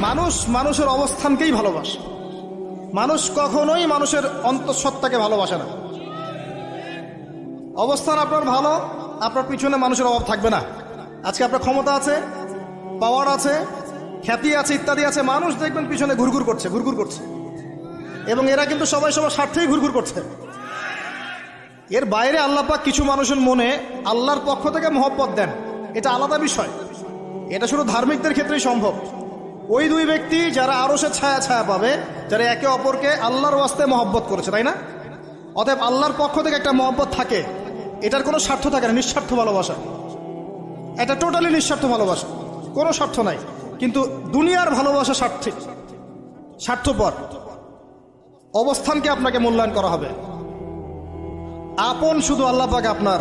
মানুষ মানুষের অবস্থানকেই ভালোবাসে। মানুষ কখনোই মানুষের অন্তঃসত্ত্বাকে ভালোবাসে না। অবস্থান আপনার ভালো, আপনার পিছনে মানুষের অভাব থাকবে না। আজকে আপনার ক্ষমতা আছে পাওয়ার আছে, খ্যাতি আছে, ইত্যাদি আছে, মানুষ দেখবেন পিছনে ঘুরঘুর করছে ঘুরঘুর করছে। এবং এরা কিন্তু সবাই সবার স্বার্থেই ঘুরঘুর করছে। এর বাইরে আল্লাপাক কিছু মানুষের মনে আল্লাহর পক্ষ থেকে মহব্বত দেন। এটা আলাদা বিষয়। এটা শুধু ধার্মিকদের ক্ষেত্রেই সম্ভব। ওই দুই ব্যক্তি যারা আরও সে ছায়া ছায়া পাবে, যারা একে অপরকে আল্লাহর ওয়াস্তে মহব্বত করেছে, তাই না? অতএব আল্লাহর পক্ষ থেকে একটা মহব্বত থাকে। এটার কোনো স্বার্থ থাকে না, নিঃস্বার্থ ভালোবাসা। এটা টোটালি নিঃস্বার্থ ভালোবাসা। কোনো স্বার্থ নাই। কিন্তু দুনিয়ার ভালোবাসা স্বার্থিক স্বার্থপর। অবস্থানকে আপনাকে মূল্যায়ন করা হবে। আপন শুধু আল্লাহ পাক আপনার।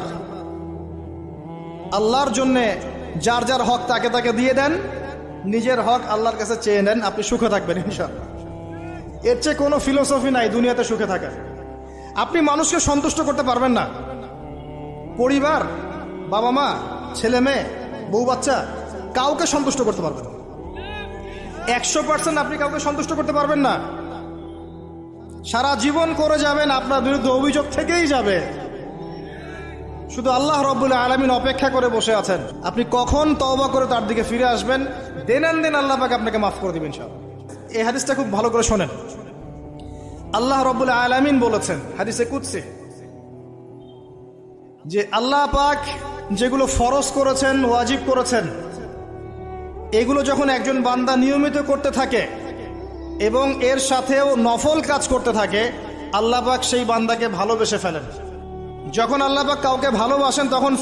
আল্লাহর জন্যে যার যার হক তাকে তাকে দিয়ে দেন। নিজের হক আল্লাহর কাছে চেয়ে নেন, আপনি সুখে থাকবেন ইনশাল্লাহ এর চেয়ে কোনো ফিলোসফি নাই দুনিয়াতে সুখে থাকার। আপনি মানুষকে সন্তুষ্ট করতে পারবেন না। পরিবার, বাবা মা, ছেলে মেয়ে, বউ বাচ্চা, কাউকে সন্তুষ্ট করতে পারবেন না। একশো পার্সেন্ট আপনি কাউকে সন্তুষ্ট করতে পারবেন না। সারা জীবন করে যাবেন, আপনার বিরুদ্ধে অভিযোগ থেকেই যাবে। শুধু আল্লাহ রব্বুল আলমিন অপেক্ষা করে বসে আছেন। আপনি কখন তওবা করে তার দিকে ফিরে আসবেন দেন দেন আল্লাহ পাকে আপনাকে মাফ করে দিবেন সব এই হাদিসটা খুব ভালো করে শোনেন। আল্লাহ রব্বুল আলমিন বলেছেন, হাদিসে কুৎসে যে আল্লাহ পাক যেগুলো ফরজ করেছেন, ওয়াজিব করেছেন, এগুলো যখন একজন বান্দা নিয়মিত করতে থাকে এবং এর সাথেও নফল কাজ করতে থাকে, আল্লাহ পাক সেই বান্দাকে ভালোবেসে ফেলেন। যখন আল্লাহ পাক কাউকে ভালোবাসেন, তখন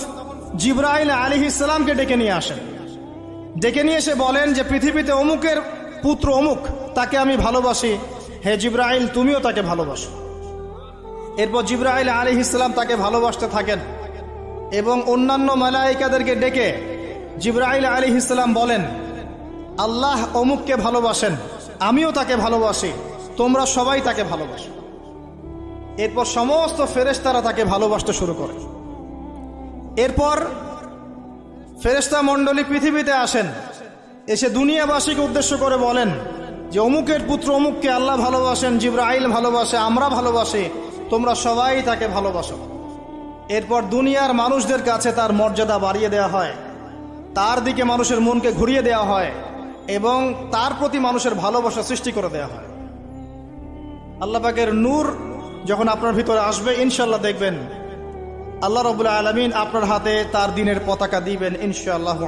জিব্রাইল আলী ইসলামকে ডেকে নিয়ে আসেন। ডেকে নিয়ে এসে বলেন যে, পৃথিবীতে অমুকের পুত্র অমুক, তাকে আমি ভালোবাসি। হে জিব্রাইল, তুমিও তাকে ভালোবাসো। এরপর জিব্রাইল আলী ইসলাম তাকে ভালোবাসতে থাকেন এবং অন্যান্য মালাইকাদেরকে ডেকে জিব্রাইল আলী ইসলাম বলেন, আল্লাহ অমুককে ভালোবাসেন, আমিও তাকে ভালোবাসি, তোমরা সবাই তাকে ভালোবাসো। এরপর সমস্ত ফেরেশতারা তাকে ভালোবাসতে শুরু করে। এরপর ফেরেশতা মণ্ডলী পৃথিবীতে আসেন। এসে দুনিয়াবাসীকে উদ্দেশ্য করে বলেন যে, অমুকের পুত্র অমুককে আল্লাহ ভালোবাসেন, জিব্রাইল ভালোবাসে, আমরা ভালোবাসি, তোমরা সবাই তাকে ভালোবাসো। এরপর দুনিয়ার মানুষদের কাছে তার মর্যাদা বাড়িয়ে দেওয়া হয়। তার দিকে মানুষের মনকে ঘুরিয়ে দেওয়া হয় এবং তার প্রতি মানুষের ভালোবাসা সৃষ্টি করে দেওয়া হয়। আল্লাহ পাকের নূর যখন আপনার ভিতরে আসবে ইনশাল্লাহ দেখবেন আল্লাহ রবুল্লা আলমিন আপনার হাতে তার দিনের পতাকা দিবেন, ইনশাআল্লাহ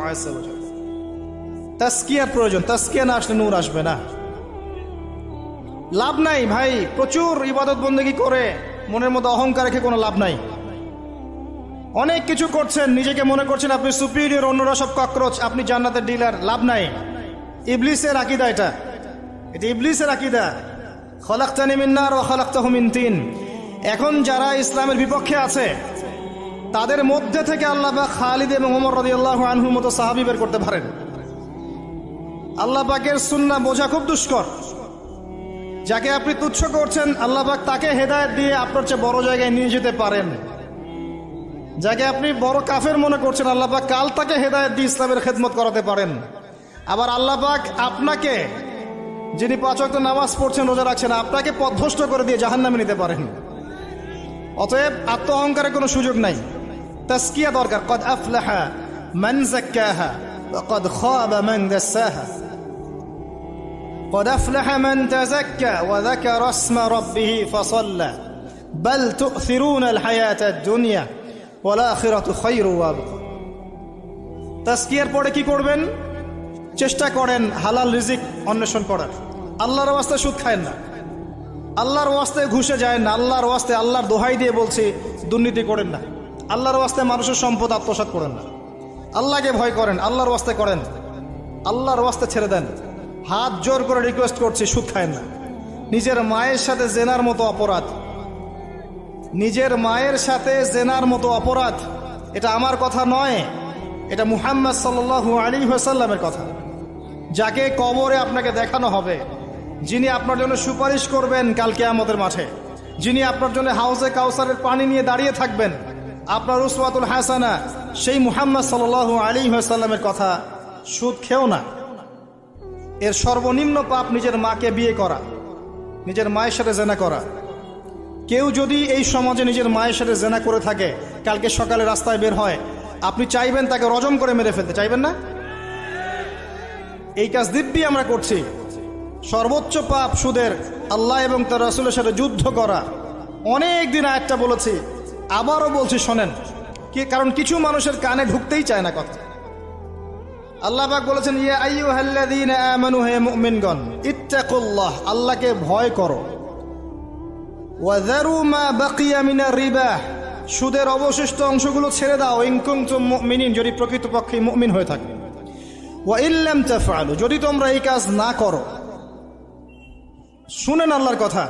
তাস্কিয়ার প্রয়োজন তাস্কিয়া না আসলে নূর আসবে না। লাভ নাই ভাই, প্রচুর ইবাদত বন্দেগি করে, মনের মধ্যে অহংকার রেখে কোনো লাভ নাই। অনেক কিছু করছেন, নিজেকে মনে করছেন আপনি সুপিরিয়র অন্যরা সব ককরোচ, আপনি জান্নাতের ডিলার লাভ নাই। ইবলিসের আকিদা এটা। এটা ইবলিসের আকিদা। তিন। এখন যারা ইসলামের বিপক্ষে আছে, তাদের মধ্যে থেকে আল্লাহ খালিদ এবং ওমর আল্লাহ আনহুর মতো সাহাবি বের করতে পারেন। আল্লাহ পাকের সুন্না বোঝা খুব দুষ্কর। যাকে আপনি তুচ্ছ করছেন, আল্লাহ পাক তাকে হেদায়ত দিয়ে আপনার চেয়ে বড় জায়গায় নিয়ে যেতে পারেন। যাকে আপনি বড় কাফের মনে করছেন, আল্লাহ পাক কাল তাকে হেদায়ত দিয়ে ইসলামের খেদমত করাতে পারেন। আবার আল্লাহ পাক আপনাকে যিনি পাঁচ ওয়াক্ত নামাজ পড়ছেন রোজা রাখছেন আপনাকে পথভ্রষ্ট করে দিয়ে জাহান নামে নিতে পারেন অতএব আত্ম অহংকারের কোনো সুযোগ নাই তাস্কিয়া দরকার কদ আফলাহা মান যাক্কাহা وقد خاب من دساها قد أفلح من تزكى وذكر اسم ربه فصلى بل تؤثرون الحياة الدنيا والآخرة خير وابقى তাস্কিয়ার পরে কি করবেন চেষ্টা করেন হালাল রিজিক অন্বেষণ করার আল্লাহর ওয়াস্তে সুদ খায়েন না। আল্লাহর ওয়াস্তে ঘুষে যায় না। আল্লাহর ওয়াস্তে আল্লাহর দোহাই দিয়ে বলছি, দুর্নীতি করেন না। আল্লাহর ওয়াস্তে মানুষের সম্পদ আত্মসাত করেন না। আল্লাহকে ভয় করেন, আল্লাহর ওয়াস্তে করেন। আল্লাহর ওয়াস্তে ছেড়ে দেন। হাত জোর করে রিকোয়েস্ট করছি, সুদ খায়েন না। নিজের মায়ের সাথে জেনার মতো অপরাধ। নিজের মায়ের সাথে জেনার মতো অপরাধ। এটা আমার কথা নয়। এটা মুহাম্মদ সাল্লু আলী সাল্লামের কথা। যাকে কবরে আপনাকে দেখানো হবে যিনি আপনার জন্য সুপারিশ করবেন কালকে আমাদের মাঠে। যিনি আপনার জন্য হাউসে কাউসারের পানি নিয়ে দাঁড়িয়ে থাকবেন, আপনার উসওয়াতুল হাসানা, সেই মুহাম্মদ সাল্লু আলী সাল্লামের কথা সুদ খেও না। এর সর্বনিম্ন পাপ নিজের মাকে বিয়ে করা, নিজের মায়ের সাথে জেনা করা। কেউ যদি এই সমাজে নিজের মায়ের সাথে জেনা করে থাকে, কালকে সকালে রাস্তায় বের হয়, আপনি চাইবেন তাকে রজম করে মেরে ফেলতে, চাইবেন না? এই কাজ দিব্যি আমরা করছি। সর্বোচ্চ পাপ সুদের আল্লাহ এবং তার রাসুলের সাথে যুদ্ধ করা। অনেক দিন বলেছি, আবারও বলছি শোনেন, কি কারণ কিছু মানুষের কানে ঢুকতেই চায় না কথা। আল্লাহ পাক বলেছেন, ইয়া আইয়ুহাল্লাযীনা আমানু, হে মুমিনগণ, ইত্তাকুল্লাহ, আল্লাহকে ভয় করো। ওয়াযারু মা বাকিয়া মিনার রিবা, সুদের অবশিষ্ট অংশগুলো ছেড়ে দাও, ইন কুনতুম মুমিনিন, যদি প্রকৃতপক্ষে মুমিন হয়ে থাকে। ওয়া ইল্লাম তাফআলু, যদি তোমরা এই কাজ না করো শুনেন আল্লাহর কথা।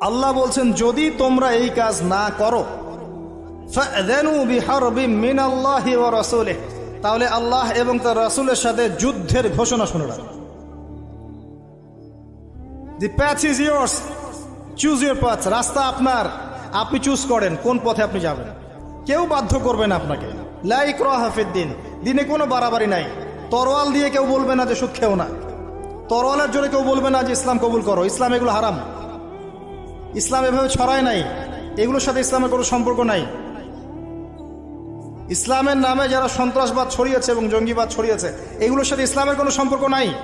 আল্লাহ বলছেন, যদি তোমরা এই কাজ না করো তাহলে আল্লাহ এবং তার রাসূলের সাথে যুদ্ধের ঘোষণা শুনে ইজ ইয়ার্স চুজ ইউর রাস্তা আপনার। আপনি চুজ করেন কোন পথে আপনি যাবেন। কেউ বাধ্য করবেন আপনাকে। লাইক হাফিদ দিন কোনো বাড়াবাড়ি নাই। তরোয়াল দিয়ে কেউ বলবে না যে সুদ খেও না। তরোয়ালের জোরে কেউ বলবে না যে ইসলাম কবুল করো। ইসলাম এগুলো হারাম। ইসলাম এভাবে ছড়ায় নাই। এগুলোর সাথে ইসলামের কোনো সম্পর্ক নাই। ইসলামের নামে যারা সন্ত্রাসবাদ ছড়িয়েছে এবং জঙ্গিবাদ ছড়িয়েছে, এগুলোর সাথে ইসলামের কোনো সম্পর্ক নাই।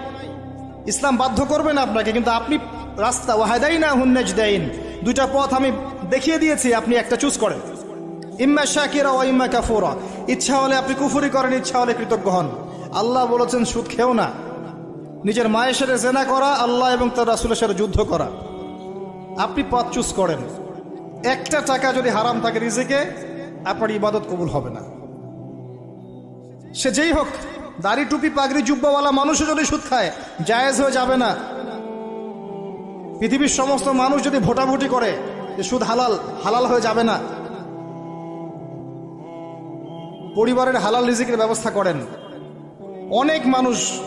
ইসলাম বাধ্য করবে না আপনাকে, কিন্তু আপনি রাস্তা ওয়াহাদাই না হুন্নেজ দেইন দুইটা পথ আমি দেখিয়ে দিয়েছি, আপনি একটা চুজ করেন। ইম্মা শাকিরা ও ইম্মা কাফুরা। ইচ্ছা হলে আপনি কুফুরি করেন, ইচ্ছা হলে কৃতজ্ঞ হন। আল্লাহ বলেছেন, সুদ খেও না। নিজের মায়ের সাথে জেনা করা, আল্লাহ এবং তার রাসুলের সাথে যুদ্ধ করা। আপনি পথ চুজ করেন। একটা টাকা যদি হারাম থাকে রিজিকে, আপনার ইবাদত কবুল হবে না। সে যেই হোক, দাড়ি, টুপি, পাগড়ি, জুব্বাওয়ালা মানুষও যদি সুদ খায়, জায়েজ হয়ে যাবে না। পৃথিবীর সমস্ত মানুষ যদি ভোটাভুটি করে, যে সুদ হালাল হালাল হয়ে যাবে না। পরিবারের হালাল রিজিকের ব্যবস্থা করেন। অনেক মানুষ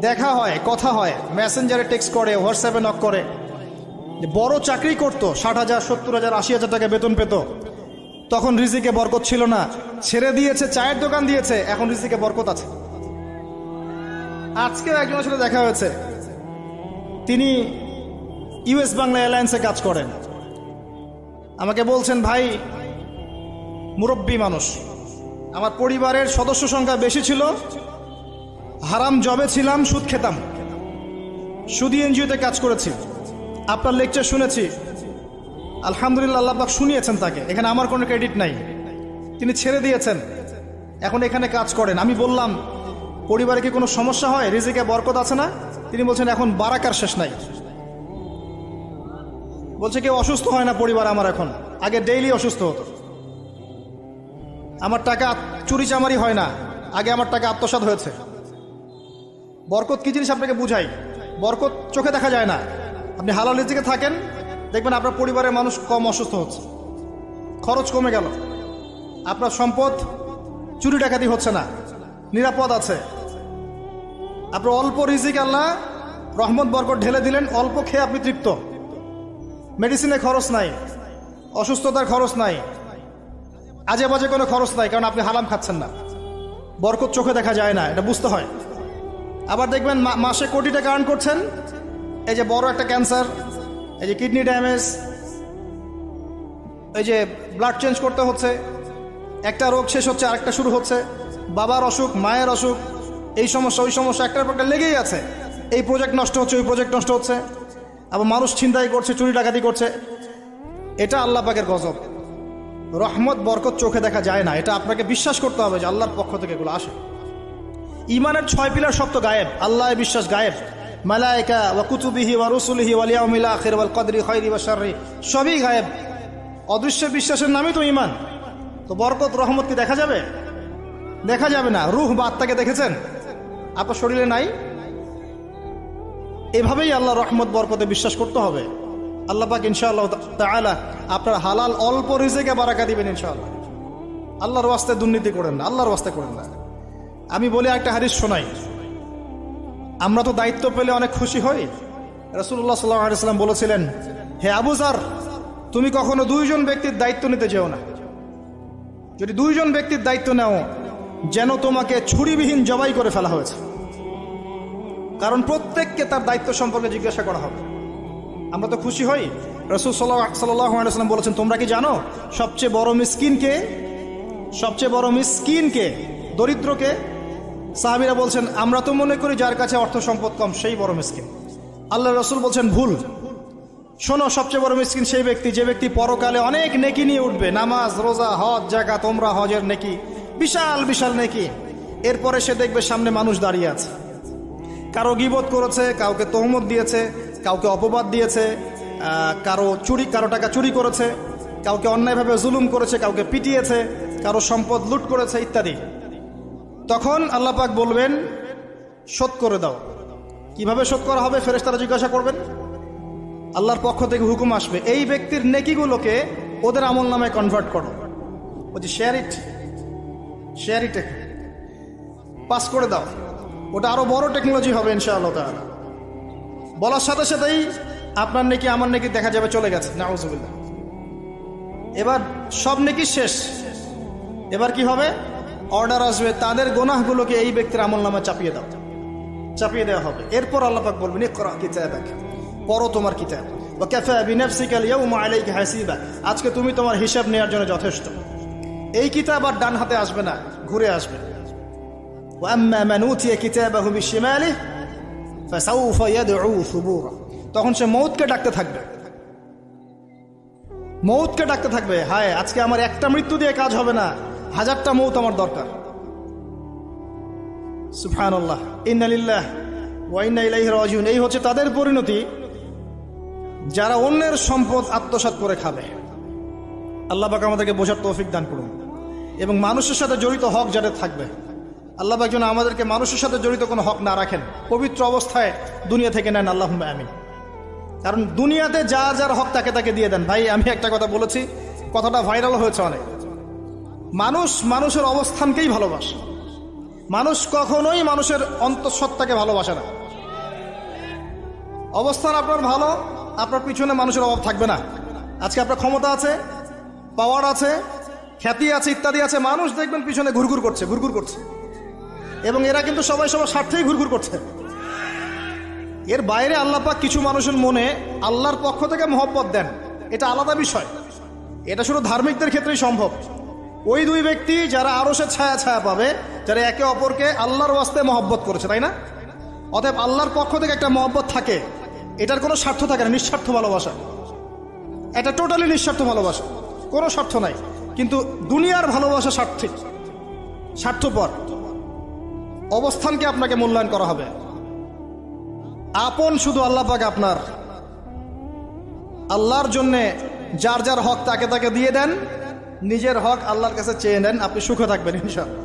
দেখা হয়, কথা হয়। মেসেঞ্জারে টেক্সট করে হোয়াটসঅ্যাপে নক করে। বড় চাকরি করতো, ষাট হাজার, সত্তর হাজার, আশি হাজার টাকা বেতন পেত। তখন রিজিকে বরকত ছিল না। ছেড়ে দিয়েছে, চায়ের দোকান দিয়েছে, এখন রিজিকে বরকত আছে। আজকেও একজনের সাথে দেখা হয়েছে। তিনি ইউএস বাংলা এয়ারলাইন্সে কাজ করেন। আমাকে বলছেন, ভাই, মুরব্বী মানুষ, আমার পরিবারের সদস্য সংখ্যা বেশি ছিল হারাম জবে ছিলাম, সুদ খেতাম। সুদি এনজিওতে কাজ করেছি। আপনার লেকচার শুনেছি। আলহামদুলিল্লাহ আল্লাহ পাক শুনিয়েছেন তাকে। এখানে আমার কোনো ক্রেডিট নাই। তিনি ছেড়ে দিয়েছেন। এখন এখানে কাজ করেন। আমি বললাম, পরিবারে কি কোনো সমস্যা হয়? রিজিকে বরকত আছে না? তিনি বলছেন, এখন বারাকার শেষ নাই। বলছে, কেউ অসুস্থ হয় না পরিবার আমার এখন। আগে ডেইলি অসুস্থ হতো। আমার টাকা চুরি চামারি হয় না। আগে আমার টাকা আত্মসাৎ হয়েছে। বরকত কি জিনিস আপনাকে বুঝাই? বরকত চোখে দেখা যায় না। আপনি হালাল রিজিকে থাকেন, দেখবেন আপনার পরিবারের মানুষ কম অসুস্থ হচ্ছে। খরচ কমে গেল। আপনার সম্পদ চুরি ডাকাতি হচ্ছে না। নিরাপদ আছে। আপনার অল্প রিজিক আল্লাহ, রহমত, বরকত ঢেলে দিলেন, অল্প খেয়ে আপনি তৃপ্ত। মেডিসিনে খরচ নাই, অসুস্থতার খরচ নাই আজে বাজে কোনো খরচ নাই, কারণ আপনি হালাম খাচ্ছেন না। বরকত চোখে দেখা যায় না, এটা বুঝতে হয়। আবার দেখবেন মাসে কোটি টাকা আর্ন করছেন। এই যে বড় একটা ক্যান্সার, এই যে কিডনি ড্যামেজ, এই যে ব্লাড চেঞ্জ করতে হচ্ছে, একটা রোগ শেষ হচ্ছে, আরেকটা শুরু হচ্ছে, বাবার অসুখ, মায়ের অসুখ, এই সমস্যা, ওই সমস্যা একটার পর লেগেই আছে। এই প্রজেক্ট নষ্ট হচ্ছে, ওই প্রজেক্ট নষ্ট হচ্ছে, আবার মানুষ ছিনতাই করছে, চুরি ডাকাতি করছে। এটা আল্লাহ পাকের গজব। রহমত, বরকত চোখে দেখা যায় না। এটা আপনাকে বিশ্বাস করতে হবে যে আল্লাহর পক্ষ থেকে এগুলো আসে। ইমানের ছয় পিলার সব তো গায়েব, আল্লাহ বিশ্বাস গায়েব। মালায়কা ওয়া কুতুবিহি ওয়া রসুলিহি ওয়ালিয়াউমিল আখির ওয়াল কদরি খৈরি ওয়া শাররি, সবই গায়েব। অদৃশ্য বিশ্বাসের নামই তো ইমান তো বরকত, রহমত কি দেখা যাবে? দেখা যাবে না। রুহ বা আত্মাকে দেখেছেন? আপনার শরীরে নাই। এভাবেই আল্লাহ রহমত, বরকতে বিশ্বাস করতে হবে। আল্লাহ পাক ইনশাআল্লাহ তাআলা আপনার হালাল অল্প রিজেকে বারাকা দিবেন ইনশাআল্লাহ। আল্লাহর ওয়াস্তে দুর্নীতি করেন না, আল্লাহর ওয়াস্তে করেন না। আমি বলি একটা হাদিস শোনাই। আমরা তো দায়িত্ব পেলে অনেক খুশি হই। রসুল্লাহ সাল্লাম বলেছিলেন, হে আবুজার তুমি কখনো দুইজন ব্যক্তির দায়িত্ব নিতে যেও না। যদি দুইজন ব্যক্তির দায়িত্ব নেও, যেন তোমাকে ছুরিবিহীন জবাই করে ফেলা হয়েছে। কারণ প্রত্যেককে তার দায়িত্ব সম্পর্কে জিজ্ঞাসা করা হবে। আমরা তো খুশি হই। রসুল সাল্লাম বলেছেন, তোমরা কি জানো, সবচেয়ে বড় মিসকিনকে সবচেয়ে বড় মিসকিনকে দরিদ্রকে সাহাবিরা বলছেন, আমরা তো মনে করি যার কাছে অর্থ সম্পদ কম, সেই বড় মিসকিন। আল্লাহ রসুল বলছেন, ভুল। শোনো, সবচেয়ে বড় মিসকিন সেই ব্যক্তি, যে ব্যক্তি পরকালে অনেক নেকি নিয়ে উঠবে। নামাজ, রোজা, হজ জায়গা তোমরা হজের নেকি, বিশাল বিশাল নেকি। এরপরে সে দেখবে সামনে মানুষ দাঁড়িয়ে আছে। কারও গিবত করেছে, কাউকে তহমত দিয়েছে, কাউকে অপবাদ দিয়েছে কারও চুরি, কারও টাকা চুরি করেছে, কাউকে অন্যায়ভাবে জুলুম করেছে, কাউকে পিটিয়েছে, কারও সম্পদ লুট করেছে, ইত্যাদি। তখন আল্লাহ পাক বলবেন, শোধ করে দাও। কীভাবে শোধ করা হবে ফেরেশতারা জিজ্ঞাসা করবেন? আল্লাহর পক্ষ থেকে হুকুম আসবে, এই ব্যক্তির নেকিগুলোকে ওদের আমল নামে কনভার্ট করো। বলছি share it share it pass করে দাও। ওটা আরও বড় টেকনোলজি হবে ইনশাআল্লাহ তাআলা। বলার সাথে সাথেই আপনার নেকি, আমার নেকি দেখা যাবে চলে গেছে। নাউজুবিল্লাহ। এবার সব নেকি শেষ। এবার কি হবে? অর্ডার আসবে, তাদের গোনাহগুলোকে এই ব্যক্তির আমল নামে চাপিয়ে দাও। চাপিয়ে দেওয়া হবে। এরপর আল্লাপাক বলবেন করা পড়ো তোমার কিতাব। বা ক্যাফে আজকে তুমি তোমার হিসাব নেওয়ার জন্য যথেষ্ট। এই কিতাব আর ডান হাতে আসবে না, ঘুরে আসবে। তখন সে মৌতকে ডাকতে থাকবে। মৌতকে ডাকতে থাকবে, হায়, আজকে আমার একটা মৃত্যু দিয়ে কাজ হবে না। হাজারটা মৌত আমার দরকার। সুফানুল্লাহ ইন্নালিল্লাহ ওয়াইন্না ইলাইহি রাজিউন। এই হচ্ছে তাদের পরিণতি। যারা অন্যের সম্পদ আত্মসাৎ করে খাবে। আল্লাহ পাক আমাদেরকে বোঝার তৌফিক দান করুন। এবং মানুষের সাথে জড়িত হক যাদের থাকবে। আল্লাহ পাক যেন আমাদেরকে মানুষের সাথে জড়িত কোনো হক না রাখেন। পবিত্র অবস্থায় দুনিয়া থেকে নেন। আল্লাহ আমিন। কারণ দুনিয়াতে যা যার হক তাকে তাকে দিয়ে দেন। ভাই, আমি একটা কথা বলেছি। কথাটা ভাইরাল হয়েছে অনেক। মানুষ মানুষের অবস্থানকেই ভালোবাসে। মানুষ কখনোই মানুষের অন্তঃসত্ত্বাকে ভালোবাসে না। অবস্থান আপনার ভালো, আপনার পিছনে মানুষের অভাব থাকবে না। আজকে আপনার ক্ষমতা আছে পাওয়ার আছে, খ্যাতি আছে, ইত্যাদি আছে, মানুষ দেখবেন পিছনে ঘুরঘুর করছে ঘুরঘুর করছে। এবং এরা কিন্তু সবাই সবার স্বার্থেই ঘুরঘুর করছে। এর বাইরে আল্লাহ পাক কিছু মানুষের মনে আল্লাহর পক্ষ থেকে মহব্বত দেন। এটা আলাদা বিষয়। এটা শুধু ধার্মিকদের ক্ষেত্রেই সম্ভব। ওই দুই ব্যক্তি যারা আরও সে ছায়া ছায়া পাবে, যারা একে অপরকে আল্লাহর ওয়াস্তে মহব্বত করেছে, তাই না? অতএব আল্লাহর পক্ষ থেকে একটা মহব্বত থাকে। এটার কোনো স্বার্থ থাকে না, নিঃস্বার্থ ভালোবাসা। এটা টোটালি নিঃস্বার্থ ভালোবাসা। কোনো স্বার্থ নাই। কিন্তু দুনিয়ার ভালোবাসা স্বার্থিক স্বার্থপর। অবস্থানকে আপনাকে মূল্যায়ন করা হবে। আপন শুধু আল্লাহ পাক আপনার। আল্লাহর জন্যে যার যার হক তাকে তাকে দিয়ে দেন। নিজের হক আল্লাহর কাছে চেয়ে নেন, আপনি সুখে থাকবেন ইনশাল্লাহ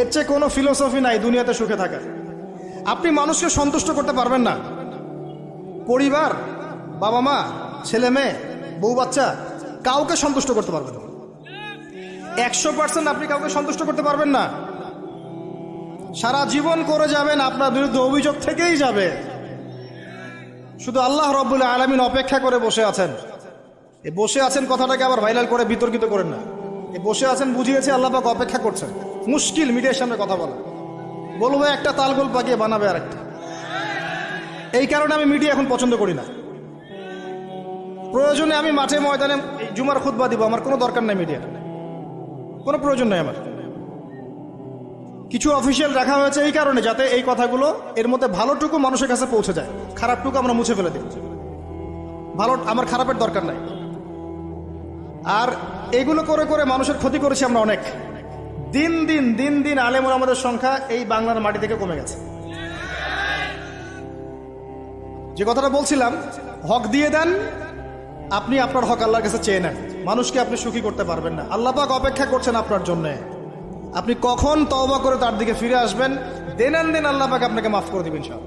এর চেয়ে কোনো ফিলোসফি নাই দুনিয়াতে সুখে থাকার। আপনি মানুষকে সন্তুষ্ট করতে পারবেন না। পরিবার, বাবা মা, ছেলে মেয়ে, বউ বাচ্চা, কাউকে সন্তুষ্ট করতে পারবেন একশো পার্সেন্ট আপনি কাউকে সন্তুষ্ট করতে পারবেন না। সারা জীবন করে যাবেন, আপনার বিরুদ্ধে অভিযোগ থেকেই যাবে। শুধু আল্লাহ রব্বুল আলমিন অপেক্ষা করে বসে আছেন। এ বসে আছেন কথাটাকে আবার ভাইরাল করে বিতর্কিত করেন না। এ বসে আছেন বুঝিয়েছে আল্লাহ পাক অপেক্ষা করছেন। মুশকিল মিডিয়ার সামনে কথা বলা। বলব, একটা তালগোল পাকিয়ে বানাবে আর একটা এই কারণে আমি মিডিয়া এখন পছন্দ করি না। প্রয়োজনে আমি মাঠে ময়দানে জুমার খুতবা দিব, আমার কোনো দরকার নাই মিডিয়ার। কোনো প্রয়োজন নাই আমার। কিছু অফিসিয়াল রাখা হয়েছে এই কারণে যাতে এই কথাগুলো এর মধ্যে ভালোটুকু মানুষের কাছে পৌঁছে যায়। খারাপটুকু আমরা মুছে ফেলে দিই। ভালো, আমার খারাপের দরকার নাই। আর এগুলো করে করে মানুষের ক্ষতি করেছি আমরা অনেক। দিন দিন দিন দিন আলেমুল আমাদের সংখ্যা এই বাংলার মাটি থেকে কমে গেছে। যে কথাটা বলছিলাম, হক দিয়ে দেন, আপনি আপনার হক আল্লাহর কাছে চেয়ে নেন। মানুষকে আপনি সুখী করতে পারবেন না। আল্লাহ পাক অপেক্ষা করছেন আপনার জন্যে। আপনি কখন তওবা করে তার দিকে ফিরে আসবেন, দেন আন দিন আল্লাহ পাক আপনাকে মাফ করে দিবেন সব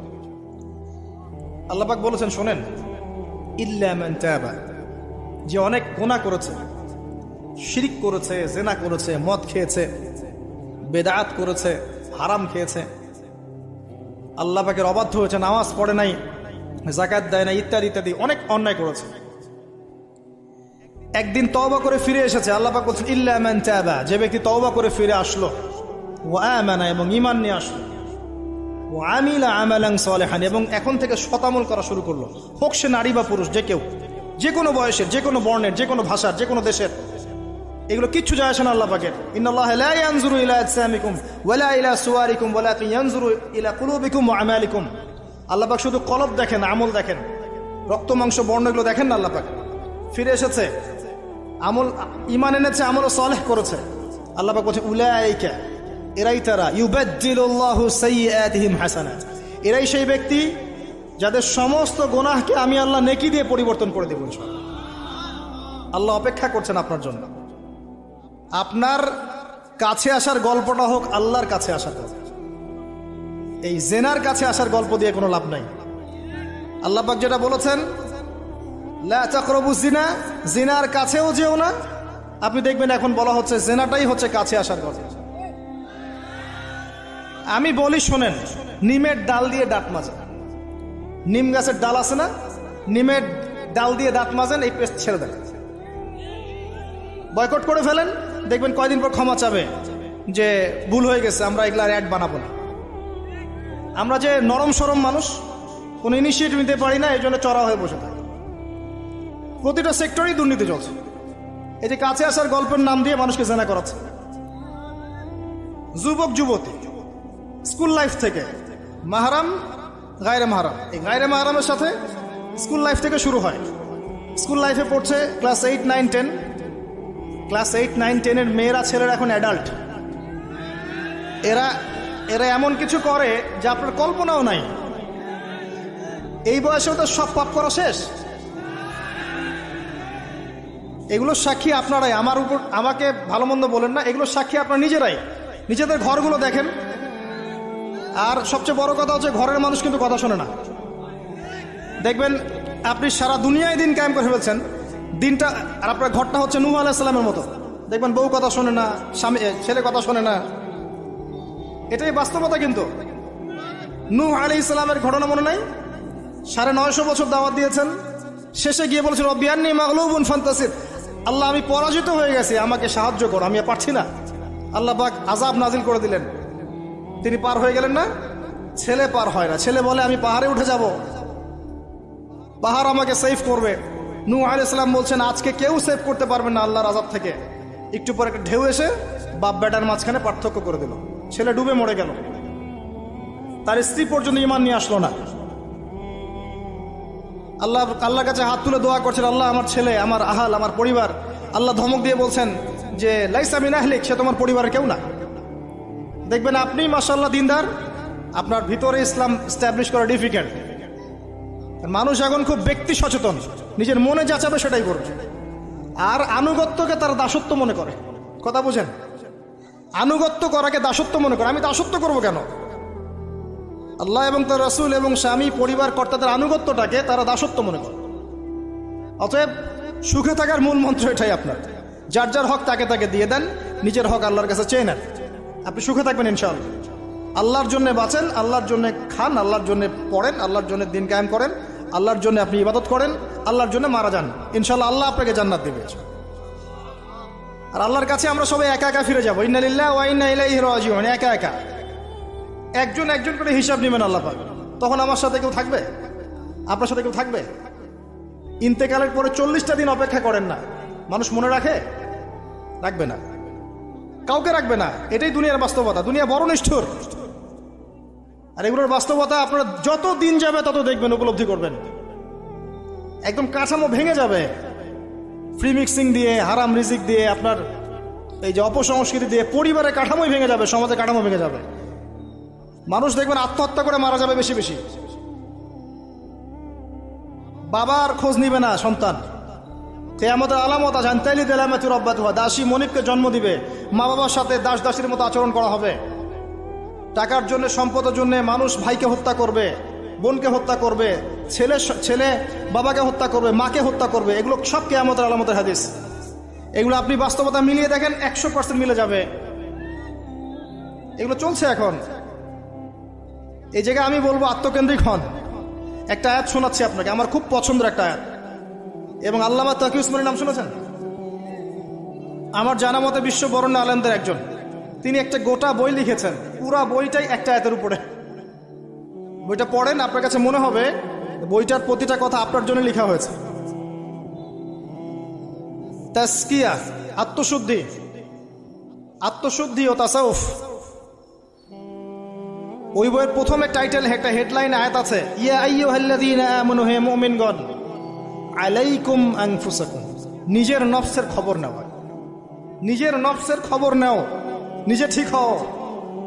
আল্লাহ পাক বলেছেন, শোনেন, ইল্লা যে অনেক গোনা করেছে, শিরিক করেছে, জেনা করেছে, মদ খেয়েছে বেদাত করেছে, হারাম খেয়েছে। আল্লাহ পাকের অবাধ্য হয়েছে, নামাজ পড়ে নাই জাকাত দেয় না ইত্যাদি ইত্যাদি অনেক অন্যায় করেছে। একদিন তওবা করে ফিরে এসেছে, আল্লাহ পাক বলছেন, ইল্লা মান তাবা। যে ব্যক্তি তওবা করে ফিরে আসলো, ও আমানা এবং ঈমান নিয়ে আসলো, ও আমিলা আমালাং সালেহান এবং এখন থেকে শতামল করা শুরু করল। হোক সে নারী বা পুরুষ, যে কেউ। যে কোনো বয়সের, যে কোনো বর্ণের, যে কোনো ভাষার, যে কোনো দেশের। এগুলো কিচ্ছু যায় আসে না আল্লাহ পাকের। ইন্নাল্লাহ ইলা ইলা আল্লাহ পাক শুধু কলব দেখেন, আমল দেখেন। রক্ত, মাংস, বর্ণ এগুলো দেখেন না আল্লাহ পাক। ফিরে এসেছে। আমল ইমান এনেছে আমল সলেহ করেছে। আল্লাহ পাক বলছে, উলাইকা, এরাই তারা। ইউবাদ্দিলুল্লাহু সাইয়্যাতিহিম হাসানাত। এরাই সেই ব্যক্তি যাদের সমস্ত গোনাহকে আমি আল্লাহ নেকি দিয়ে পরিবর্তন করে দেব। আল্লাহ অপেক্ষা করছেন আপনার জন্য। আপনার কাছে আসার গল্পটা হোক, আল্লাহর কাছে আসার এই জেনার কাছে আসার গল্প দিয়ে কোনো লাভ নাই। আল্লাহ পাক যেটা বলেছেন, লা তাকরাবু জিনা জিনার কাছেও যেও না। আপনি দেখবেন এখন বলা হচ্ছে জেনাটাই হচ্ছে কাছে আসার গল্প। আমি বলি শোনেন, নিমের ডাল দিয়ে দাঁত মাজেন নিম গাছের ডাল আছে না? নিমের ডাল দিয়ে দাঁত মাজেন, এই পেস্ট ছেড়ে দেন। বয়কট করে ফেলেন, দেখবেন কয়দিন পর ক্ষমা চাবে যে ভুল হয়ে গেছে, আমরা এগুলো অ্যাড বানাবো না। আমরা যে নরম সরম মানুষ, কোনো ইনিশিয়েটিভ নিতে পারি না, এই জন্য চড়া হয়ে বসে থাকি। প্রতিটা সেক্টরেই দুর্নীতি চলছে। এই যে কাছে আসার গল্পের নাম দিয়ে মানুষকে জানা করাচ্ছে। যুবক, যুবতী স্কুল লাইফ থেকে মাহারাম গায়রে মাহারাম। এই গায়রে মাহারামের সাথে স্কুল লাইফ থেকে শুরু হয়। স্কুল লাইফে পড়ছে class eight, nine, ten. Class eight, nine, টেনের মেয়েরা, ছেলেরা এখন অ্যাডাল্ট। এরা এরা এমন কিছু করে যা আপনার কল্পনাও নাই। এই বয়সেও তো সব পাপ করা শেষ। এগুলো সাক্ষী আপনারাই। আমার উপর, আমাকে ভালো মন্দ বলেন না। এগুলো সাক্ষী আপনারা নিজেরাই। নিজেদের ঘরগুলো দেখেন। আর সবচেয়ে বড় কথা হচ্ছে ঘরের মানুষ কিন্তু কথা শোনে না। দেখবেন আপনি সারা দুনিয়ায় দিন কায়েম করে ফেলছেন, দিনটা আর আপনার ঘরটা হচ্ছে নুহ আলাইসাল্লামের মতো। দেখবেন বউ কথা শোনে না, স্বামী ছেলে কথা শোনে না। এটাই বাস্তবতা কিন্তু। নূহ আলি ইসলামের ঘটনা মনে নাই? সাড়ে নয়শো বছর দাওয়াত দিয়েছেন। শেষে গিয়ে বলেছেন অবিয়ান্নি মাগলুবুন ফান্তাসির। আল্লাহ, আমি পরাজিত হয়ে গেছি, আমাকে সাহায্য করো, আমি পারছি না। আল্লাহ পাক আজাব নাজিল করে দিলেন। তিনি পার হয়ে গেলেন না? ছেলে পার হয় না। ছেলে বলে, আমি পাহাড়ে উঠে যাব। পাহাড় আমাকে সেফ করবে। নূ আলাইসালাম বলছেন, আজকে কেউ সেভ করতে পারবে না আল্লাহর আজাব থেকে। একটু পরে একটা ঢেউ এসে বাপ বেটার মাঝখানে পার্থক্য করে দিল। ছেলে ডুবে মরে গেল। তার স্ত্রী পর্যন্ত ইমান নিয়ে আসলো না। আল্লাহ, আল্লাহর কাছে হাত তুলে দোয়া করছেন, আল্লাহ, আমার ছেলে, আমার আহাল, আমার পরিবার। আল্লাহ ধমক দিয়ে বলছেন যে, লাইসা মিনাহলিক সে তোমার পরিবারের কেউ না। দেখবেন আপনি মাসাল্লাহ দিনদার, আপনার ভিতরে ইসলাম স্ট্যাবলিশ করা ডিফিকাল্ট মানুষ এখন খুব ব্যক্তি সচেতন, নিজের মনে যা চাবে সেটাই করবে আর আনুগত্যকে তারা দাসত্ব মনে করে। কথা বুঝেন? আনুগত্য করাকে দাসত্ব মনে করে। আমি দাসত্ব করব কেন? আল্লাহ এবং তার রসুল এবং স্বামী, পরিবার, কর্তাদের আনুগত্যটাকে তারা দাসত্ব মনে করে। অতএব সুখে থাকার মূল মন্ত্র এটাই আপনার। যার যার হক তাকে তাকে দিয়ে দেন, নিজের হক আল্লাহর কাছে চেয়ে নেন। আপনি সুখে থাকবেন ইনশাআল্লাহ। আল্লাহর জন্য বাঁচেন, আল্লাহর জন্য খান, আল্লাহর জন্য পড়েন, আল্লাহর জন্য দিন কায়েম করেন, আল্লাহর জন্য আপনি ইবাদত করেন, আল্লাহর জন্য মারা যান। ইনশাল্লাহ আল্লাহ আপনাকে জান্নাত দেবে। আর আল্লাহর কাছে আমরা সবাই একা একা ফিরে যাব। ইন্নালিল্লাহ একা একা। একজন একজন করে হিসাব নেবেন আল্লাহ পাক। তখন আমার সাথে কেউ থাকবে? আপনার সাথে কেউ থাকবে? ইন্তেকালের পরে চল্লিশটা দিন অপেক্ষা করেন না। মানুষ মনে রাখে? রাখবে না। কাউকে রাখবে না। এটাই দুনিয়ার বাস্তবতা। দুনিয়া বড় নিষ্ঠুর। আর এগুলোর বাস্তবতা আপনারা যত দিন যাবে তত দেখবেন, উপলব্ধি করবেন। একদম কাঠামো ভেঙে যাবে। ফ্রি মিক্সিং দিয়ে, হারাম রিজিক দিয়ে আপনার এই যে অপসংস্কৃতি দিয়ে পরিবারের কাঠামোই ভেঙে যাবে, সমাজের কাঠামো ভেঙে যাবে। মানুষ দেখবেন আত্মহত্যা করে মারা যাবে বেশি বেশি। বাবার খোঁজ নিবে না সন্তান। আমাদের আলামত জানতাইলি দেলামাতুর অব্যাত হওয়া দাসী মনিবকে জন্ম দিবে। মা বাবার সাথে দাস দাসীর মতো আচরণ করা হবে। টাকার জন্য, সম্পদের জন্য মানুষ ভাইকে হত্যা করবে, বোনকে হত্যা করবে, ছেলে ছেলে বাবাকে হত্যা করবে, মাকে হত্যা করবে। এগুলো সব কেয়ামতের আলামতের হাদিস। এগুলো আপনি বাস্তবতা মিলিয়ে দেখেন, একশো পার্সেন্ট মিলে যাবে। এগুলো চলছে এখন। এই জায়গায় আমি বলব, আত্মকেন্দ্রিক হন। একটা আয়াত শোনাচ্ছি আপনাকে। আমার খুব পছন্দের একটা আয়াত। এবং আল্লামা তাকি উসমানের নাম শুনেছেন? আমার জানা মতে বিশ্ব বরণ্য আলেমদের একজন। তিনি একটা গোটা বই লিখেছেন। পুরা বইটাই একটা আয়াতের উপরে। বইটা পড়েন, আপনার কাছে মনে হবে, বইটার প্রতিটা কথা আপনার জন্য লেখা হয়েছে। তাস্কিয়া, আত্মশুদ্ধি। আত্মশুদ্ধি ও তাসাউফ। ওই বইয়ের প্রথমে টাইটেল, একটা হেডলাইন, আয়াত আছে, ইয়া আইয়ুহাল্লাযীনা আমানু, হে মুমিনগণ। আলাইকুম আনফুসাকুম। নিজের নফসের খবর নেওয়া নিজের নফসের খবর নেও। নিজে ঠিক হও।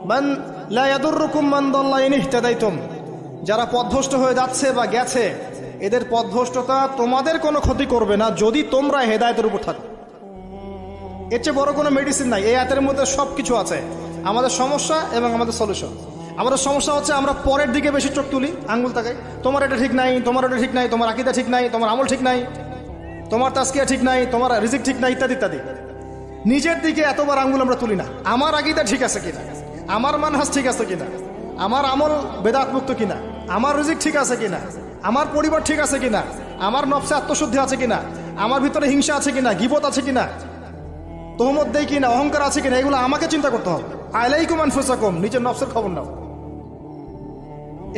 মান যারা পথভ্রষ্ট হয়ে যাচ্ছে বা গেছে, এদের পথভ্রষ্টতা তোমাদের কোনো ক্ষতি করবে না যদি তোমরা হেদায়তের উপর থাকো। এর চেয়ে বড় কোনো মেডিসিন নাই। এই আয়াতের মধ্যে সব কিছু আছে। আমাদের সমস্যা এবং আমাদের সলিউশন আমাদের সমস্যা হচ্ছে আমরা পরের দিকে বেশি চোখ তুলি, আঙ্গুল তাকাই। তোমার এটা ঠিক নাই, তোমার এটা ঠিক নাই, তোমার আকিদা ঠিক নাই, তোমার আমল ঠিক নাই, তোমার তাস্কিয়া ঠিক নাই, তোমার রিজিক ঠিক নাই, ইত্যাদি ইত্যাদি। নিজের দিকে এতবার আঙ্গুল আমরা তুলি না। আমার আকিদা ঠিক আছে কিনা? আমার মানহাস ঠিক আছে কিনা? আমার আমল বেদাত মুক্ত কিনা? আমার রিজিক ঠিক আছে কিনা? আমার পরিবার ঠিক আছে কিনা? আমার নবসে আত্মশুদ্ধি আছে কিনা? আমার ভিতরে হিংসা আছে কিনা? গিবত আছে কিনা? তোহমত দেই কিনা? অহংকার আছে কিনা? এগুলো আমাকে চিন্তা করতে হবে। আইলাইকুম আনফুসাকুম, নিজের নফসের খবর নাও।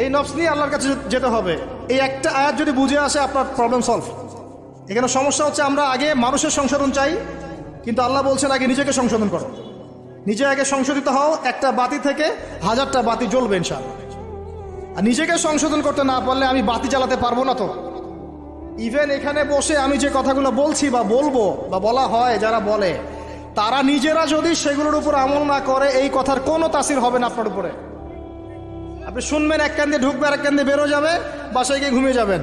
এই নফস নিয়ে আল্লাহর কাছে যেতে হবে। এই একটা আয়াত যদি বুঝে আসে, আপনার প্রবলেম সলভ এখানে সমস্যা হচ্ছে, আমরা আগে মানুষের সংশোধন চাই, কিন্তু আল্লাহ বলছেন আগে নিজেকে সংশোধন করো। নিজে আগে সংশোধিত হও, একটা বাতি থেকে হাজারটা বাতি জ্বলবে ইনশাআল্লাহ। আর নিজেকে সংশোধন করতে না পারলে আমি বাতি চালাতে পারব না তো। ইভেন এখানে বসে আমি যে কথাগুলো বলছি বা বলব বা বলা হয়, যারা বলে, তারা নিজেরা যদি সেগুলোর উপর আমল না করে, এই কথার কোনো তাসির হবে না আপনার উপরে। আপনি শুনবেন, এক কান দিয়ে ঢুকবে আর এক কান দিয়ে বেরো যাবে, বাসায় গিয়ে ঘুমিয়ে যাবেন।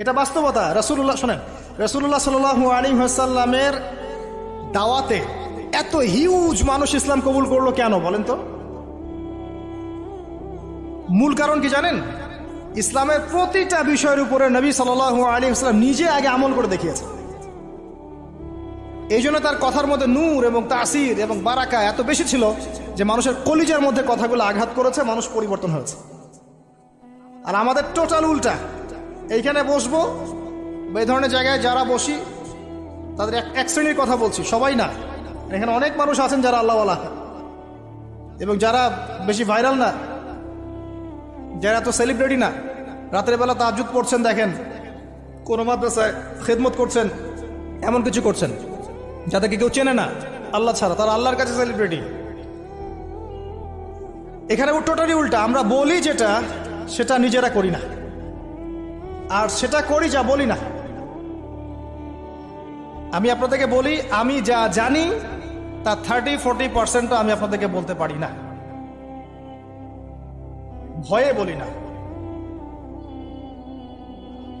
এটা বাস্তবতা। রসুল্লাহ শোনেন রসুল্লাহ সাল আলী হাসাল্লামের দাওয়াতে এত হিউজ মানুষ ইসলাম কবুল করল কেন, বলেন তো? মূল কারণ কি জানেন? ইসলামের প্রতিটা বিষয়ের উপরে নবী সাল আলী ইসলাম নিজে আগে আমল করে দেখিয়েছে এই জন্য তার কথার মধ্যে নূর এবং তাসির এবং বারাকা এত বেশি ছিল যে মানুষের কলিজার মধ্যে কথাগুলো আঘাত করেছে, মানুষ পরিবর্তন হয়েছে। আর আমাদের টোটাল উল্টা। এইখানে বসবো এই ধরনের জায়গায় যারা বসি, তাদের এক এক শ্রেণির কথা বলছি, সবাই না। এখানে অনেক মানুষ আছেন যারা আল্লাহওয়ালা। এবং যারা বেশি ভাইরাল না, যারা তো সেলিব্রিটি না, রাতের বেলা তাজুদ পড়ছেন, দেখেন। কোনো মাদ্রাসায় খেদমত করছেন, এমন কিছু করছেন। যাদেরকে কেউ চেনে না, আল্লাহ ছাড়া, তারা আল্লাহর কাছে সেলিব্রিটি এখানে টোটালি উল্টা, আমরা বলি যেটা, সেটা নিজেরা করি না। আর সেটা করি যা বলি না। আমি আপনাদেরকে বলি, আমি যা জানি তার থার্টি ফোরটি পার্সেন্টও আমি আপনাদেরকে বলতে পারি না। ভয়ে বলি না।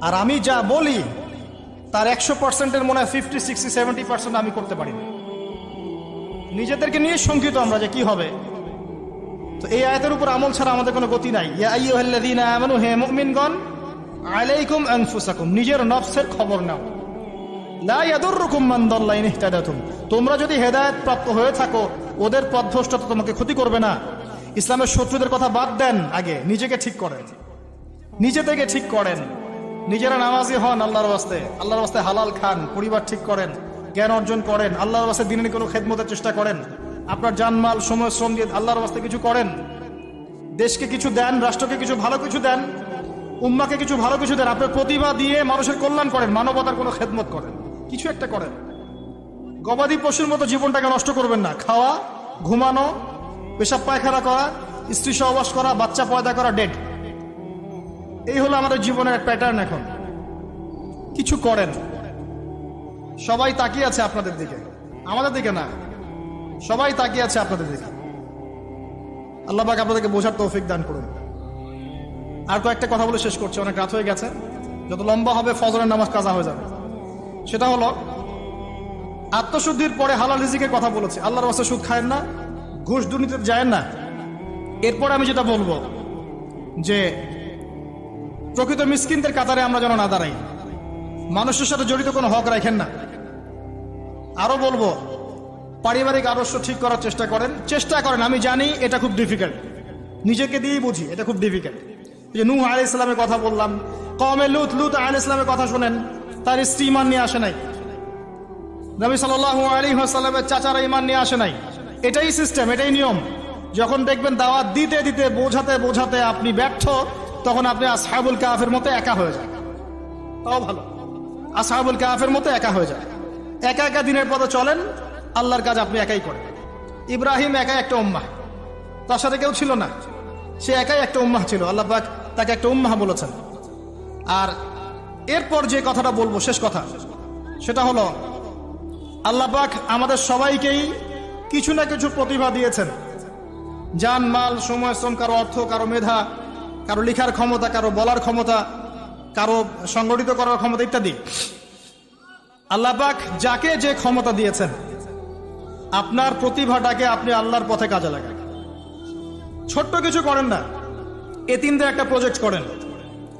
আর আমি যা বলি তার একশো পার্সেন্টের মনে হয় ফিফটি সিক্সটি সেভেন্টি পার্সেন্ট আমি করতে পারি নিজেদেরকে নিয়ে শঙ্কিত আমরা যে কি হবে। তো এই আয়াতের উপর আমল ছাড়া আমাদের কোনো গতি নাই। হে আলাইকুম আনফুসাকুম, নিজের নফসের খবর নাও। তোমরা যদি হেদায়েত প্রাপ্ত হয়ে থাকো, ওদের পথভ্রষ্টতা তোমাকে ক্ষতি করবে না। ইসলামের শত্রুদের কথা বাদ দেন আগে, নিজেকে ঠিক করেন। নিজে থেকে ঠিক করেন। নিজেরা নামাজি হন আল্লাহর বাস্তে আল্লাহর বাস্তে হালাল খান, পরিবার ঠিক করেন, জ্ঞান অর্জন করেন, আল্লাহর বাস্তে দিনের কোনো খেদমতের চেষ্টা করেন। আপনার জানমাল, সময়, শ্রম দিয়ে আল্লাহর বাস্তে কিছু করেন। দেশকে কিছু দেন, রাষ্ট্রকে কিছু ভালো কিছু দেন, উম্মাকে কিছু ভালো কিছু দেন, আপনার প্রতিভা দিয়ে মানুষের কল্যাণ করেন, মানবতার কোনো খেদমত করেন। কিছু একটা করেন। গবাদি পশুর মতো জীবনটাকে নষ্ট করবেন না। খাওয়া, ঘুমানো, পেশাব পায়খানা করা, স্ত্রী সহবাস করা, বাচ্চা পয়দা করা ডেড এই হলো আমাদের জীবনের প্যাটার্ন এখন। কিছু করেন। সবাই তাকিয়ে আছে আপনাদের দিকে। আমাদের দিকে না। সবাই তাকিয়ে আছে আপনাদের দিকে। আল্লাহ পাক আপনাদেরকে বোঝার তৌফিক দান করুন। আর কয়েকটা কথা বলে শেষ করছে। অনেক রাত হয়ে গেছে। যত লম্বা হবে ফজরের নামাজ কাজা হয়ে যাবে। সেটা হলো, আত্মশুদ্ধির পরে হালাল রিজিকের কথা বলেছে। আল্লাহর বাসে সুদ খায়েন না, ঘুষ দুর্নীতিতে যায় না। এরপরে আমি যেটা বলব, যে প্রকৃত মিসকিনদের কাতারে আমরা যেন না দাঁড়াই। মানুষের সাথে জড়িত কোনো হক রাখেন না। আরও বলব, পারিবারিক আদর্শ ঠিক করার চেষ্টা করেন। চেষ্টা করেন, আমি জানি এটা খুব ডিফিকাল্ট নিজেকে দিয়েই বুঝি, এটা খুব ডিফিকাল্ট যে নূহ আলি ইসলামের কথা বললাম কমে লুত লুত আলি ইসলামের কথা শোনেন, তার স্ত্রী ইমান নিয়ে আসে নাই। নবী সাল আলী সাল্লামের চাচারা ইমান নিয়ে আসে নাই। এটাই সিস্টেম এটাই নিয়ম। যখন দেখবেন দাওয়াত দিতে দিতে, বোঝাতে বোঝাতে আপনি ব্যর্থ তখন আপনি আসহাবুল কাফের মতো একা হয়ে যান। তাও ভালো। আসহাবুল কাফের মতো একা হয়ে যায় একা একা দিনের পথে চলেন, আল্লাহর কাজ আপনি একাই করেন। ইব্রাহিম একা একটা উম্মাহ। তার সাথে কেউ ছিল না। সে একাই একটা উম্মাহ ছিল। আল্লাহ তাকে একটা উম্মাহ বলেছেন। আর এরপর যে কথাটা বলব, শেষ কথা, সেটা হলো, আল্লাহ পাক আমাদের সবাইকেই কিছু না কিছু প্রতিভা দিয়েছেন। যান, মাল, সময়, শ্রম, কারও অর্থ, কারও মেধা কারও লেখার ক্ষমতা, কারও বলার ক্ষমতা, কারও সংগঠিত করার ক্ষমতা ইত্যাদি। আল্লাহ পাক যাকে যে ক্ষমতা দিয়েছেন, আপনার প্রতিভাটাকে আপনি আল্লাহর পথে কাজে লাগান। ছোট্ট কিছু করেন না। এতিমদের একটা প্রজেক্ট করেন,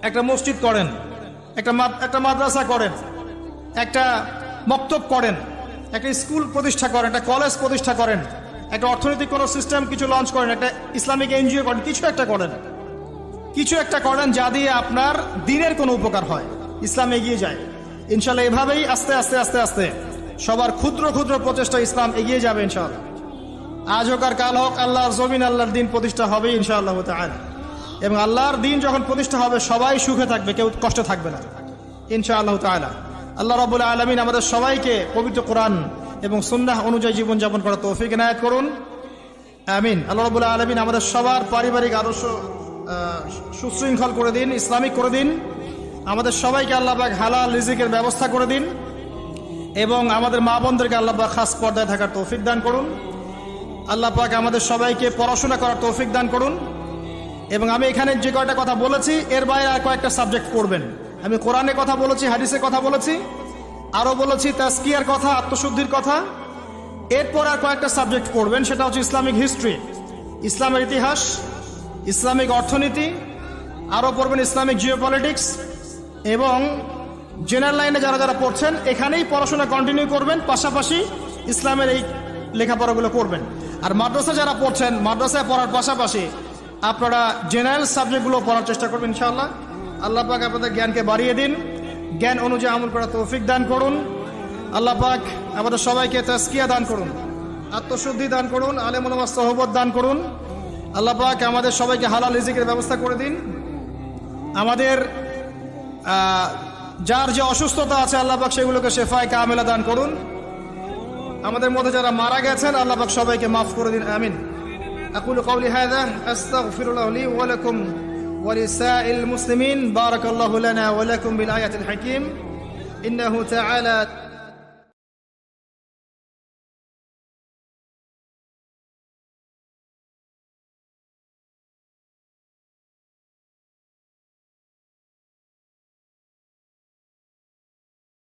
একটা মসজিদ করেন, একটা একটা মাদ্রাসা করেন, একটা মক্তব করেন, একটা স্কুল প্রতিষ্ঠা করেন, একটা কলেজ প্রতিষ্ঠা করেন, একটা অর্থনৈতিক কোনো সিস্টেম কিছু লঞ্চ করেন, একটা ইসলামিক এনজিও করেন, কিছু একটা করেন। কিছু একটা করেন যা দিয়ে আপনার দিনের কোনো উপকার হয়। ইসলাম এগিয়ে যায়। ইনশাল্লাহ এভাবেই আস্তে আস্তে আস্তে আস্তে সবার ক্ষুদ্র ক্ষুদ্র প্রচেষ্টা ইসলাম এগিয়ে যাবে ইনশাল্লাহ। আজ হোক আর কাল হোক, আল্লাহর জমিন, আল্লাহর দিন প্রতিষ্ঠা হবে ইনশাআল্লাহ তাআলা। এবং আল্লাহর দিন যখন প্রতিষ্ঠা হবে, সবাই সুখে থাকবে, কেউ কষ্টে থাকবে না। ইনশাআল্লাহ তাআলা। আল্লাহ রাব্বুল আলামিন আমাদের সবাইকে পবিত্র কোরআন এবং সুন্নাহ অনুযায়ী জীবনযাপন করার তৌফিক এনায়েত করুন। আমিন। আল্লাহ রাব্বুল আলামিন আমাদের সবার পারিবারিক আদর্শ সুশৃঙ্খল করে দিন, ইসলামিক করে দিন। আমাদের সবাইকে আল্লাহ পাক হালাল রিজিকের ব্যবস্থা করে দিন এবং আমাদের মা বোনদেরকে আল্লাহ পাক খাস পর্দায় থাকার তৌফিক দান করুন। আল্লাহ পাক আমাদের সবাইকে পড়াশোনা করার তৌফিক দান করুন। এবং আমি এখানে যে কয়টা কথা বলেছি, এর বাইরে আর কয়েকটা সাবজেক্ট পড়বেন। আমি কোরআনে কথা বলেছি, হাদিসে কথা বলেছি, আরও বলেছি তাস্কিয়ার কথা, আত্মশুদ্ধির কথা। এরপর আর কয়েকটা সাবজেক্ট পড়বেন, সেটা হচ্ছে ইসলামিক হিস্ট্রি, ইসলামের ইতিহাস ইসলামিক অর্থনীতি, আরও পড়বেন ইসলামিক জিওপলিটিক্স এবং জেনারেল লাইনে যারা যারা পড়ছেন, এখানেই পড়াশোনা কন্টিনিউ করবেন, পাশাপাশি ইসলামের এই লেখাপড়াগুলো করবেন। আর মাদ্রাসা যারা পড়ছেন, মাদ্রাসায় পড়ার পাশাপাশি আপনারা জেনারেল সাবজেক্টগুলো পড়ার চেষ্টা করবেন ইনশাআল্লাহ। আল্লাহ পাক আপনাদের জ্ঞানকে বাড়িয়ে দিন। জ্ঞান অনুযায়ী আমল করার তৌফিক দান করুন। আল্লাহ পাক আমাদের সবাইকে তাস্কিয়া দান করুন। আত্মশুদ্ধি দান করুন আলেমুলমা সহবত দান করুন। আল্লাহ পাক আমাদের সবাইকে হালাল রিজিকের ব্যবস্থা করে দিন আমাদের আহ, যার যে অসুস্থতা আছে আল্লাহ পাক সেগুলোকে শেফায় কামেলা দান করুন আমাদের মধ্যে যারা মারা গেছেন আল্লাহ পাক সবাইকে মাফ করে দিন আমিন أقول قولي هذا أستغفر الله لي ولكم ولسائر المسلمين بارك الله لنا ولكم بالآية الحكيم إنه تعالى